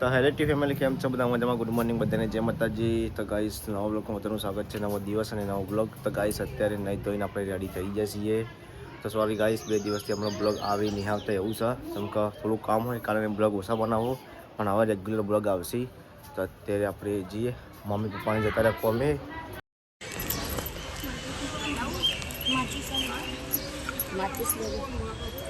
તો હેલેટી ફેમિલી કેમ છો? બધા મજામાં? ગુડ મોર્નિંગ બધાને. જય માતાજી. તો ગાઈસ, નવો બ્લોગમાં બધાનું સ્વાગત છે. નવો દિવસ અને નવો બ્લોગ તો ગાઈસ, અત્યારે નહીં ધોઈને આપણે રેડી થઈ જઈએ છીએ. તો સોરી ગાઈસ, બે દિવસથી હમણાં બ્લોગ આવી નહીં આવતા એવું છે. કેમ કે થોડું કામ હોય કારણે બ્લોગ ઓછા બનાવો. પણ હવે રેગ્યુલર બ્લોગ આવશે. તો અત્યારે આપણે જઈએ. મમ્મી પપ્પાને જતા રહ્યા કોમે. માચીસ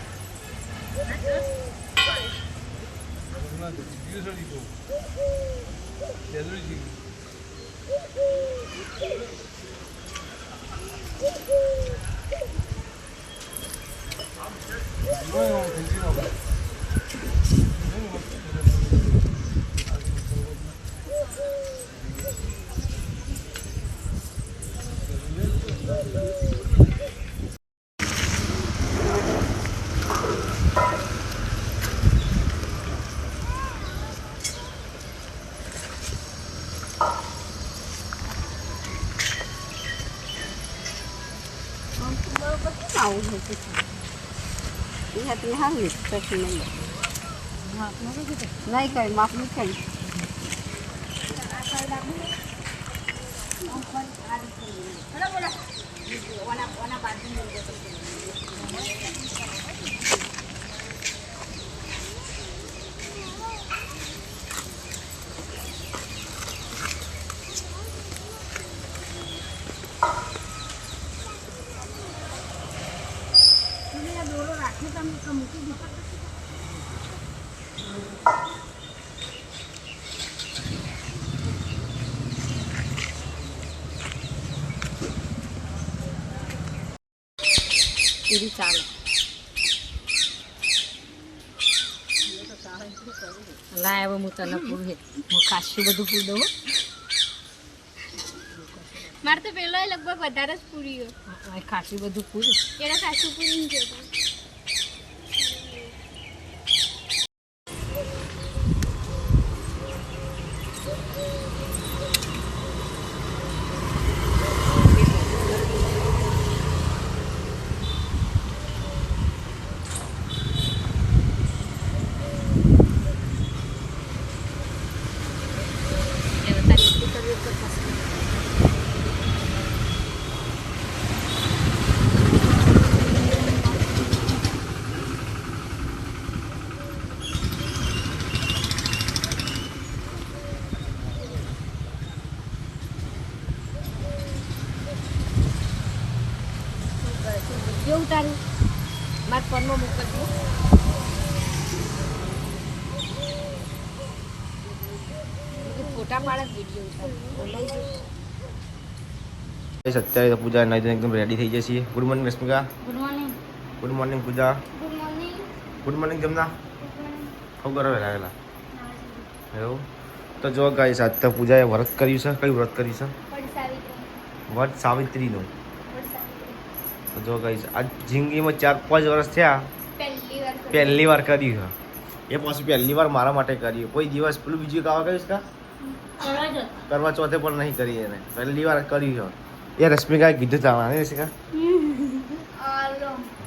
전이고. 얘들 지금 એ હાથની હાંગી પછી નહીં નહીં કઈ માફ નહીં કઈ એવી ચાલે. લાય હવે હું તને પૂરું હું. ખાસું બધું પૂરું દઉં હો. મારે તો પેલો લગભગ વધારે જ પૂરી ખાસી બધું પૂરી. એના ખાસું પૂરી ગયો હવે તારી એટલી કરવી તો પછી કેવું તારું મારા ફોનમાં મોકલજો ફોટા પાડે વીડિયો ઉતાર બોલાઈ ગયો ગાઈસ અત્યારે તો પૂજા નહીં એકદમ રેડી થઈ જશે good morning Rashmika. Good morning good morning Pooja. Good morning good morning Jamna. ખૂબ કરે લાગેલા એવું? તો જો ગાઈ આજ તો પૂજાએ વ્રત કર્યું છે. કયું વ્રત કર્યું છે? વટ સાવિત્રીનું. તો જો ગાઈ આજ જિંદગીમાં ચાર પાંચ વર્ષ થયા. પહેલી વાર કર્યું. છે. એ પછી પહેલી વાર મારા માટે કર્યું. કોઈ દિવસ પેલું બીજું કાવા કહીશ કા? કરવા ચોથે પણ નહીં કરી એને. પહેલી વાર કર્યું છે. એ રશ્મિકાએ કીધું તા વાને રશ્મિકા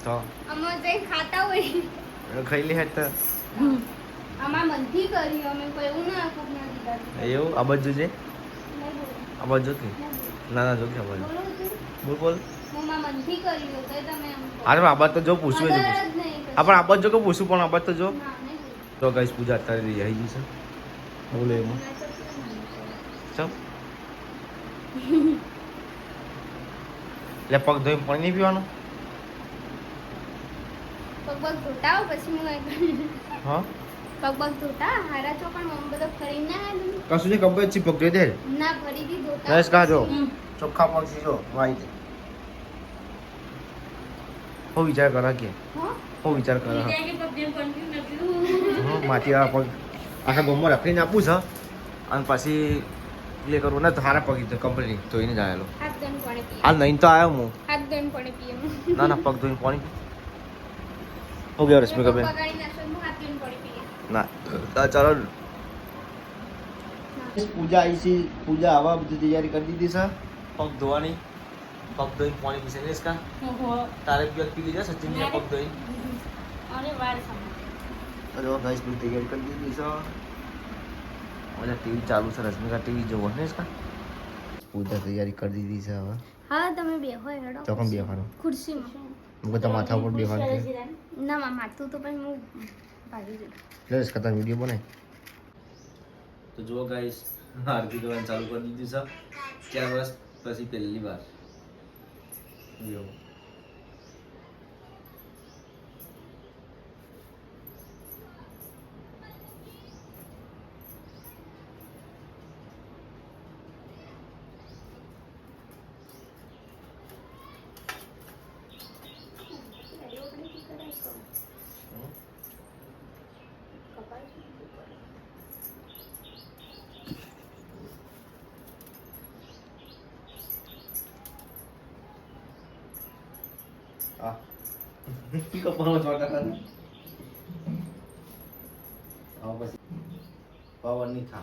તો? અમે જે ખાતા હોય? ખાઈ લે હેત તો મનથી કર્યું અમે કોઈ એવું ના કોક ના દીધા એવું? આ બાજુ છે આ બાજુ કે ના ના જો કે આ બાજુ. બોલ બોલ. અરે આ તો જો પૂછવું જ જ નહીં આ પણ આ જો કે પૂછું પણ આ તો જો. તો ગાઈસ પૂજા અત્યારે રહી ગઈ છે. બોલો એમાં. ચપ એટલે પગ ધોઈ પાણી નહીં પીવાનું? પગ પગ ધોતા પછી હું હા? પગ પગ ધોતા? હારા છો પણ મમ્મી બધો ફરી ના આવ્યું? કશું નહીં કમ્પ્લેટ છે પગ ધોઈ દે. ના ફરીથી ધોતા. નરેશ કાં જો. ચોખ્ખા પગ સીજો જો વાઈ દે. હો વિચાર કરા કે. હો? વિચાર કરા હા. હં, માટી પગ. આખા ગામમાં રખડીને આપું છે અને પછી પ્લે કરવું. ને તારા પગ કમ્પ્લીટ ધોઈને જ આવેલો. હાલ નહીં તો આવ્યો હું. હાથ ધોઈને પાણી પીએ ના ના પગ ધોઈને પાણી. હું ગયો પાણી પીએ. ના ચાલો. પૂજા આવી છે પૂજા આવા બધી તૈયારી કરી દીધી છે. પગ ધોવાની પગ ધોઈને પાણી પીશે. ને કા તારે પીવા પી લીધા સચિન પગ ધોઈ અરે વાળ અરે ગાઈસ બધી તૈયારી કરી દીધી છે. ઓલા ટીવી ચાલુ છે રશ્મિકા ટીવી જોવો ને કા પૂજા તૈયારી કરી દીધી છે હવે. હા તમે બે હોય હેડો. તો કોણ બેવાનું ખુરશીમાં. મુકે તો માથા ઉપર બેવાનું છે. ના માં માથું તો પછી હું ભાગી લે રશ્મિકા તારો વીડિયો બનાય. તો જો ગાઈસ આરતી કરવાનું ચાલુ કરી દીધી છે. ચાર વર્ષ પછી પહેલી વાર. જો આ કપાળમાં ચોટા ખાને આવો પછી પાવર નહીં થા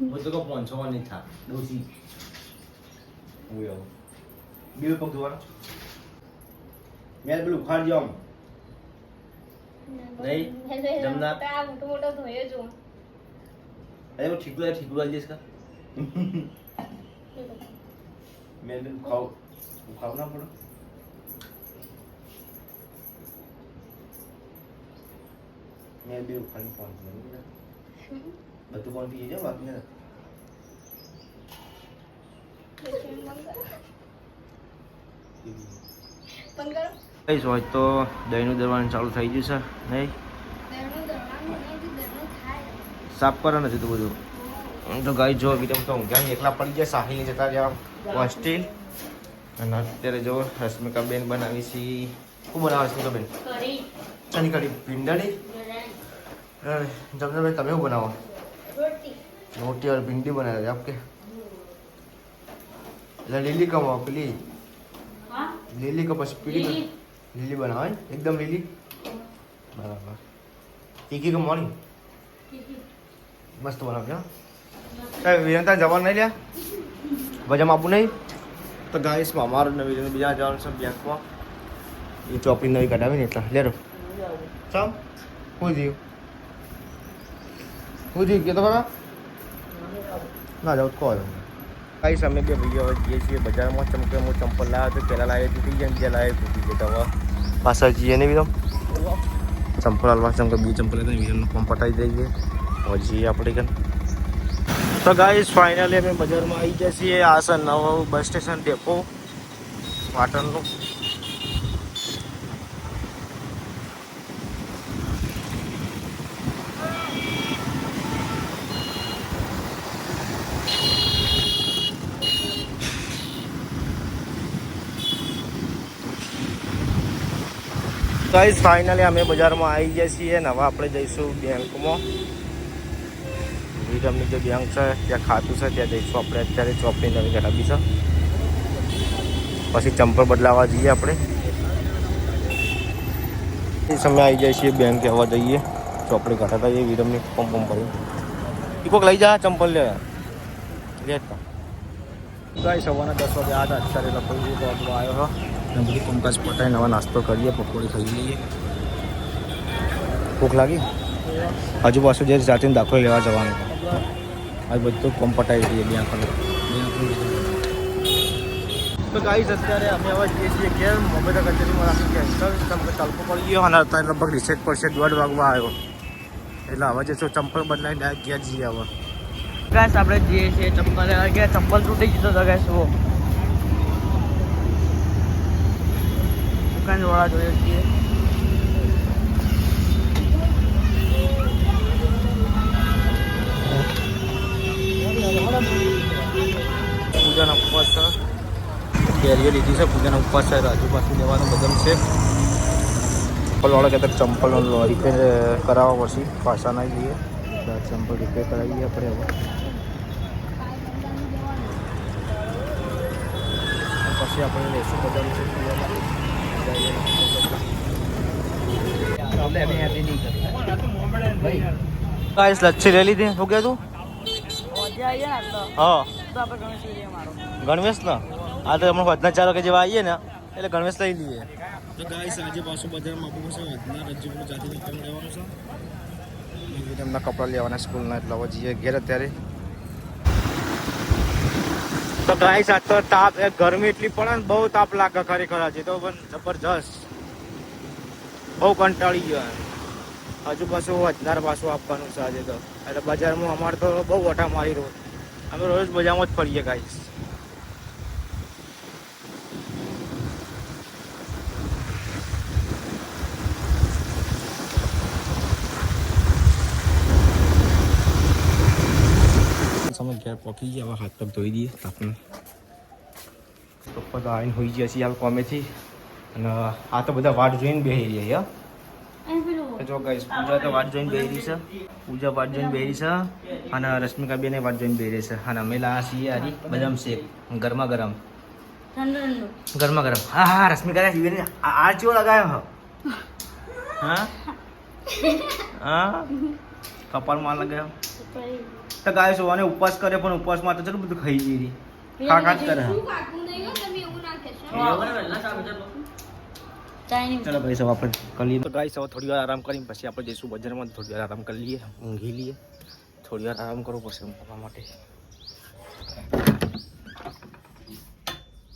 હું તો કહું વાર નહીં થા ડોસી હું આવું બે પગ ધોવાના મેં પેલું ઉખાડ આમ નહીં? જમના? આ મોટો મોટો ધોયો જો અરે હું ઠીકું ઠીકું જઈશ કા મેં ખાવ ઉખાવ ના પડે મેં બે ઉખાડી પાંચ બધું કોણ પીએ છે બાકી ને પણ કરો કઈશ હોય તો દહીંનું દરવાનું ચાલુ થઈ ગયું છે નહીં દરનું દરવાનું નહીં દરનું થાય સાફ કરે નથી તો બધું તો ગાય જો વિરમ તો ઊંઘ્યા એકલા પડી ગયા સાહિલ જતા રહ્યા હોસ્ટેલ અને અત્યારે જો રશ્મિકાબેન બનાવી છે શું બનાવે રશ્મિકાબેન કરી ચાની કઢી ભીંડાની જમનાભાઈ તમે શું બનાવો રોટી रोटी और भिंडी बना रहे आपके એટલે લીલી કમાઓ પેલી હા લીલી કપાસ પીળી લીલી. લીલી બનાવો હે? એકદમ લીલી બરાબર તીખી કમાવાની મસ્ત બનાવજો કઈ વિરંતા જવાનું નહીં લ્યા ભજમ આપું નહીં તો ગાઈસમાં અમારું નવી નવી બીજા જવાનું છે બેંકમાં એ ચોપડી નવી કઢાવી ને એટલા લેરો ચમ હું થયું હું થયું તો ખરા? ના જાઉં કહો કઈ અમે બે ભાઈઓ હવે જઈએ છીએ બજારમાં. ચમકે હું ચંપલ લાવ્યો તો પહેલાં લાવ્યો તૂટી ગયા બીજા લાવ્યો તૂટી ગયા હવે. પાછા જઈએ ને વિરમ? ચંપલ હાલવા ચમકે બે ચંપલ હતા વિરમનું પંપ પટાવી દઈએ. હવે જઈએ આપણે કે તો ગાઈસ ફાઇનલી અમે બજારમાં આવી ગયા છીએ. આ છે નવું બસ સ્ટેશન ડેપો પાટણનું ગાઈસ ફાઇનલી અમે બજારમાં આવી ગયા છીએ ને હવે આપણે જઈશું બેંકમાં. વિરમની જે બેંક છે, ત્યાં ખાતું છે, ત્યાં જઈશું આપણે અત્યારે ચોપડી નવી કઢાવી છે. પછી ચંપલ બદલાવા જઈએ આપણે. એ સમય આવી જાય છીએ બેંક આવવા જઈએ. ચોપડી કઢાતા જઈએ, વિરમની પંપ પંપ ભરી કોઈક લઈ જા ચંપલ લે. લેતા ગાઈ સવારના દસ વાગે આઠ, અત્યારે લખો આવ્યો છો. અને બધું કંકાસ પટાઈને હવે નાસ્તો કરીએ પકોડી ખાઈ લઈએ ભૂખ લાગી હજુ પાછું જે જાતે દાખલો લેવા જવાનું આ બધું કોમ પટાવી દઈએ ત્યાં ખાલી તો ગાઈસ અત્યારે અમે હવે જઈએ છીએ ઘેર મોબાઈલ કચેરીમાં રાખી કેન્સલ તમને તલકો પડી ગયો? અને અત્યારે લગભગ રિસેટ પડશે દોઢ વાગવા આવ્યો. એટલે હવે જઈશું ચંપલ બદલાઈને ડાયરેક્ટ ઘેર જઈએ હવે. ગાઈસ આપણે જઈએ છીએ ચંપલ. લેવા ગયા ચંપલ તૂટી ગયો તો ગાઈસ વો દુકાન વાળા જોઈએ છીએ. પૂજાના ઉપવાસ છે. કેરીઓ લીધી છે. પૂજાના ઉપવાસ છે. રાજુ પાછું લેવાનું બદલ છે. ચંપલવાળા કહેતા ચંપલ રિપેર કરાવવા પછી પાછા ના લઈએ ચંપલ રિપેર કરાવીએ આપણે હવે. પછી આપણે લેશું બધા ગાઈસ લચ્છી લઈ લીધી. શું કે તું? મજા આવી ને તો. હા. તો આપણે ગણેશ વીડિયો મારો. ગણવેશ ના? આ તો હમણાં વધના ચાર વાગે જેવા આવીએ ને એટલે ગણવેશ લઈ લઈએ. તો ગાઈસ આજે પાછું બજારમાં આપું પાસે વધના રજ્જુપુર જાતિ નીકળી લેવાનું છે? એમના કપડાં લેવાના સ્કૂલના એટલે હવે જઈએ ઘેર અત્યારે. તો ગાઈસ આ તો તાપ, એ ગરમી એટલી પડે ને બહુ તાપ લાગે ખરેખર આજે તો, પણ જબરજસ્ત. બહુ કંટાળી ગયો હજુ પાછું વધનાર પાછું આપવાનું છે આજે તો. એટલે બજારમાં અમારે તો બહુ વટા મારી રોજ. અમે રોજ બજારમાં જ ફરીએ ગાઈસ પહોંચી ગયા હવે હાથ પગ ધોઈ દઈએ તાપને પપ્પા તો આવીને હોઈ ગયા છીએ હાલ કોમેથી અને આ તો બધા વાટ જોઈને બેસી રહ્યા યા જો ગાઈસ પૂજા તો વાટ જોઈને બેહી રહી છે પૂજા વાટ જોઈને બેહી છે અને રશ્મિકા બેને વાટ જોઈને બેહી રહી છે અને અમે લાયા છીએ હારી બદામ શેક ગરમા ગરમ ઠંડુ ઠંડુ ગરમા ગરમ હા હા રશ્મિકા બેન આ ચેવો લગાવ્યો હો હા હા કપાળમાં લગાવ્યો તો ગાય સોવાને ઉપવાસ કરે પણ ઉપવાસમાં તો ચલો બધું ખાઈ જઈ રહી ખા ખા જ કરે. શું કાકું નહીં હો, તમે એવું ના કહેશો. ચાઇનીઝ ચલો ભાઈ સૌ આપણે કરી તો ગાય સૌ થોડી વાર આરામ કરીને પછી આપણે જઈશું બજારમાં. થોડી વાર આરામ કરી લઈએ ઊંઘી લઈએ. થોડી વાર આરામ કરવો પડશે ઊંઘવા માટે.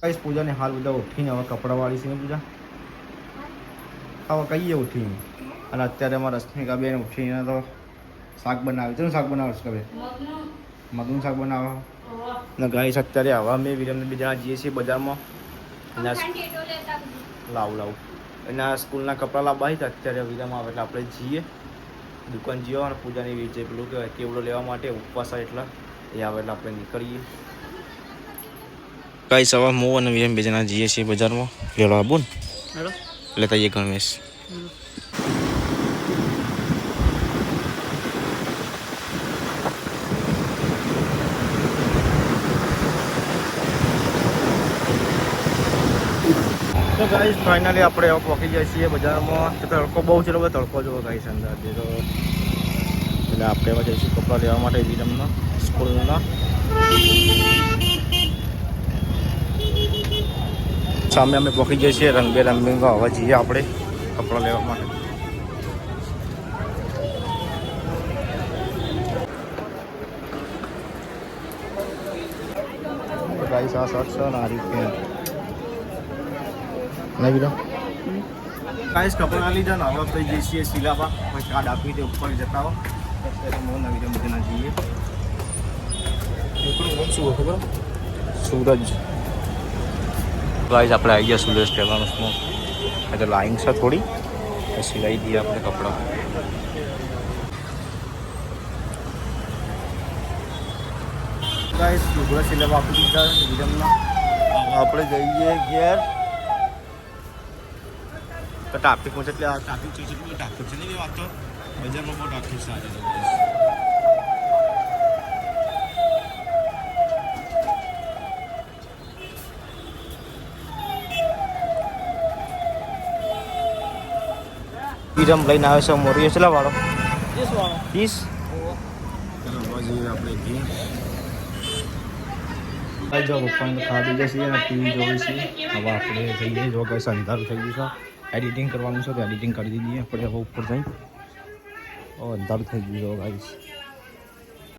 કઈ પૂજાને હાલ બધા ઉઠીને હવે કપડાવાળી છે પૂજા? હવે કહીએ ઉઠીને? અને અત્યારે અમારા રશ્મિકા બેન ઉઠીને તો શાક બનાવે. છે શાક બનાવે છે કબે મગનું. શાક બનાવો. અને ગાય અત્યારે હવા મેં વિરમને બીજા જઈએ છીએ બજારમાં. લાવ લાવ. એના સ્કૂલના કપડાં લાવવા હતા અત્યારે વિરમ આવે એટલે આપણે જઈએ. દુકાન જઈએ અને પૂજાની વેચે પેલું કહેવાય કેવડો લેવા માટે ઉપવાસ આવે એટલે. એ આવે એટલે આપણે નીકળીએ. કઈ સવાર મો અને વિરમ બે જણા જઈએ છીએ બજારમાં. વેળો આબુ ને. હેલો. લેતા જઈએ ગાઈસ ફાઇનલી આપણે હવે પહોંચી જાય છીએ બજારમાં. તડકો બહુ છે એટલે તડકો જોવો ગાઈસ અંદર તો. એટલે આપણે એમાં જઈશું કપડાં લેવા માટે વિરમના સ્કૂલના. સામે અમે પહોંચી જઈએ છીએ, રંગબેરંગીમાં હવે જઈએ આપણે કપડાં લેવા માટે. ગાઈસ, આ શર્ટ આ રીત પેન્ટ નહીં બીજો ગાઈસ કપડાં લીધા ને હવે થઈ જઈએ છીએ સિલાબા પછી કાર્ડ આપી દે ઉપર જતા હો. નવી રમ બધાના જઈએ. નામ શું ખબર? સુરજ. ગાઈસ આપણે આવી ગયા સુરજ ટેલર્સમાં એટલે લાઈન છે થોડી. તો સિલાઈ દઈએ આપણે કપડાં. ગાઈસ સુરજ સિલાવા આપી દીધા વિરમના. આપણે જઈએ ઘેર. તો ટ્રાફિકમાં છે એટલે ટ્રાફિક છે એટલું ટ્રાફિક છે. નહીં વાત તો બજારમાં બહુ ટ્રાફિક છે આજે ઈરમ લઈને આવે છે મોરીએ છે વાળો? ત્રીસ જો પપ્પાને ખાધી જશે અને ટીવી જોઈ છે. હવે આપણે જઈએ જો કઈ અંધારું થઈ ગયું છે. એડિટિંગ કરવાનું છે તો એડિટિંગ કરી દીધી. આપણે હવે ઉપર જઈ. અંધારું થઈ ગયું છે ગાઈસ.